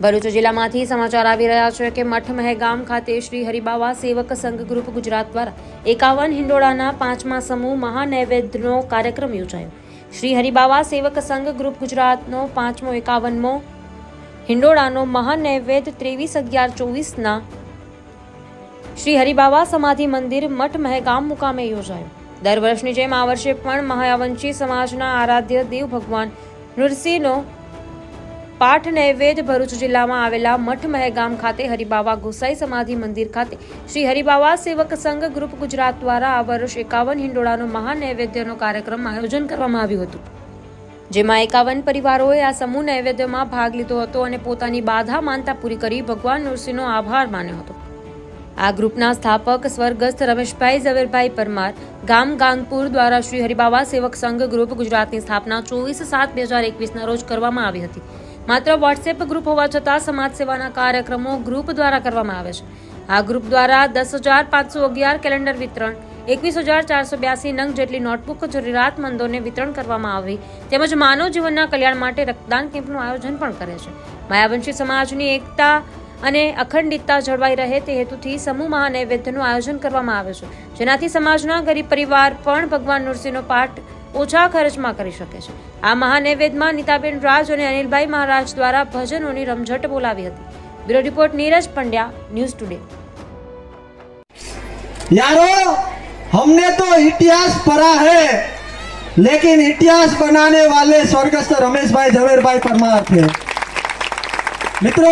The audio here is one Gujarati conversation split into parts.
ભરૂચ જિલ્લામાંથી સમાચાર આવી રહ્યા છે કે મઠ મહેગામ ખાતે શ્રી હરિબાવા સેવક સંઘ ગ્રુપ ગુજરાત દ્વારા એકાવન હિંડોળાના પાંચમા સમૂહ મહાનૈવેદ્યનો કાર્યક્રમ યોજાયો. શ્રી હરિબાવા સેવક સંઘ ગ્રુપ ગુજરાતનો પાંચમો, એકાવનમો હિંડોળાનો મહાનૈવેદ્ય ત્રેવીસ અગિયાર ચોવીસના શ્રી હરિબાવા સમાધિ મંદિર મઠ મહેગામ મુકામે યોજાયો. દર વર્ષની જેમ આ વર્ષે પણ મહાયાવંશી સમાજના આરાધ્ય દેવ ભગવાન નૃસિંહનો પાઠ નૈવેદ્ય ભરૂચ જિલ્લામાં આવેલા મઠ મહેગામ ખાતે હરિબાવા ગોસાઈ સમાધિ મંદિર ખાતે શ્રી હરિબાવા સેવક સંઘ ગ્રુપ ગુજરાત દ્વારા આ વર્ષ એકાવન હિંડોળાનો મહાનૈવેદ્યનો કાર્યક્રમ આયોજન કરવામાં આવ્યું હતું. જેમાં એકાવન પરિવારોએ આ સમૂહ નૈવેદ્યમાં ભાગ લીધો હતો અને પોતાની બાધા માનતા પૂરી કરી ભગવાન નૃસિંહનો આભાર માન્યો હતો. આ ગ્રુપના સ્થાપક સ્વર્ગસ્થ રમેશભાઈ ઝવેરભાઈ પરમાર, ગામ ગાંગપુર દ્વારા શ્રી હરિબાવા સેવક સંઘ ગ્રુપ ગુજરાતની સ્થાપના ચોવીસ સાત બે હજાર એકવીસના રોજ કરવામાં આવી હતી. માત્ર વોટ્સએપ ગ્રુપ હોવા છતાં સમાજ સેવાના કાર્યક્રમો ગ્રુપ દ્વારા કરવામાં આવે છે. આ ગ્રુપ દ્વારા દસ હજાર પાંચસો અગિયાર કેલેન્ડર વિતરણ, એકવીસ હજાર ચારસો બ્યાસી નંગ જેટલી નોટબુક જરૂરિયાતમંદોને વિતરણ કરવામાં આવી, તેમજ માનવ જીવનના કલ્યાણ માટે રક્તદાન કેમ્પનું આયોજન પણ કરે છે. માયાવંશી સમાજની એકતા અને અખંડિતતા જળવાઈ રહે તે હેતુથી સમૂહ મહાનૈવેદ્યનું આયોજન કરવામાં આવે છે. જેનાથી સમાજના ગરીબ પરિવાર પણ ભગવાન નૃસિંહનો પાઠ ઓછા ખર્ચમાં કરી શકે છે આ મહાનૈવેદ્યમાં નીતાબેન રાજ અને અનિલભાઈ મહારાજ દ્વારા ભજનોની રમઝટ બોલાવી હતી bureau report Neeraj Pandya news today यारो हमने तो इतिहास पढ़ा है लेकिन इतिहास बनाने वाले स्वर्गस्थ रमेश भाई झवेर भाई परमार थे મિત્રો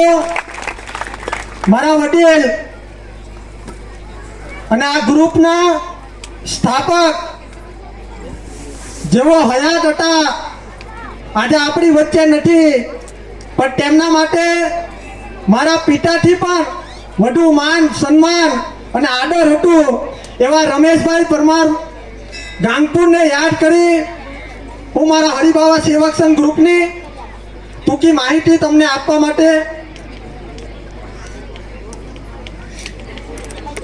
મારા વડીલ અને આ ગ્રુપના સ્થાપક જેઓ હયાત હતા. આજે આપણી વચ્ચે નથી. પણ તેમના માટે મારા પિતાથી પણ વધુ માન, સન્માન અને આદર હતું એવા રમેશભાઈ પરમાર ગાંગપુરને યાદ કરી હું મારા હરિબાવા સેવક સંઘ ગ્રુપની ટૂંકી માહિતી તમને આપવા માટે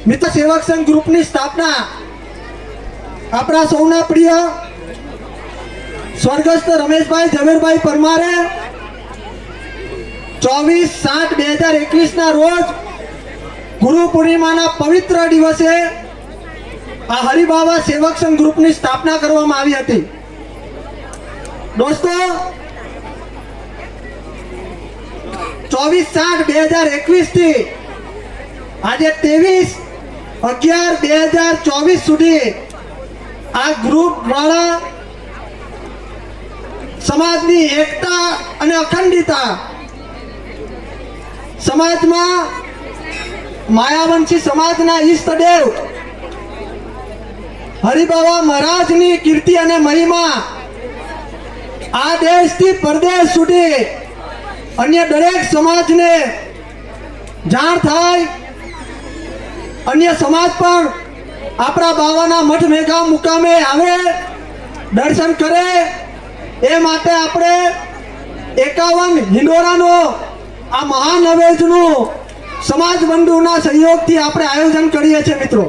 મિત્ર સેવક સંઘ ગ્રુપની સ્થાપના આપણા સૌના પ્રિય સ્વર્ગસ્થ રમેશભાઈ ઝવેરભાઈ પરમારે ચોવીસ સાત બે હજાર એકવીસના રોજ ગુરુ પૂર્ણિમાના પવિત્ર દિવસે આ હરિબાબા સેવક સંઘ ગ્રુપની સ્થાપના કરવામાં આવી હતી. દોસ્તો, ચોવીસ સાત બે હજાર એકવીસથી આજે ત્રેવીસ અગિયાર બે હજાર ચોવીસ સુધી આ ગ્રુપ દ્વારા સમાજની એકતા અને અખંડિતા સમાજમાં માયાવંશી સમાજના ઈષ્ટદેવ હરિબાવા મહારાજની કીર્તિ અને મહિમા આ દેશથી પરદેશ સુધી અન્ય દરેક સમાજને જાણ થાય. અન્ય સમાજ પણ આપણા બાવાના મઠ મેઘા મુકામે આવે, દર્શન કરે. એ માટે આપણે એકાવન હિંડોરાનો, આ મહાનવેજનું સમાજ બંધુના સહયોગથી આપણે આયોજન કરીએ છીએ મિત્રો.